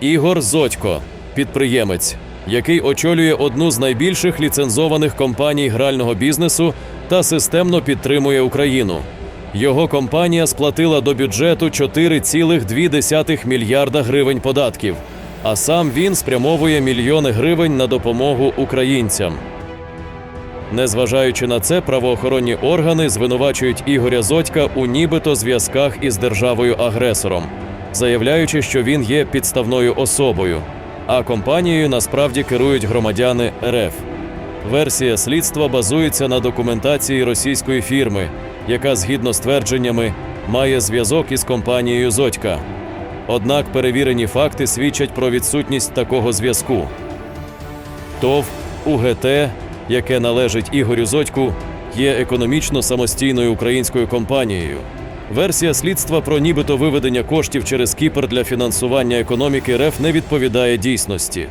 Ігор Зодько, підприємець, який очолює одну з найбільших ліцензованих компаній грального бізнесу та системно підтримує Україну. Його компанія сплатила до бюджету 4,2 мільярда гривень податків, а сам він спрямовує мільйони гривень на допомогу українцям. Незважаючи на це, правоохоронні органи звинувачують Ігоря Зодька у нібито зв'язках із державою-агресором, заявляючи, що він є підставною особою, а компанією насправді керують громадяни РФ. Версія слідства базується на документації російської фірми, яка, згідно з твердженнями, має зв'язок із компанією Зодька. Однак перевірені факти свідчать про відсутність такого зв'язку. ТОВ УГТ, яке належить Ігорю Зодьку, є економічно самостійною українською компанією. Версія слідства про нібито виведення коштів через Кіпр для фінансування економіки РФ не відповідає дійсності.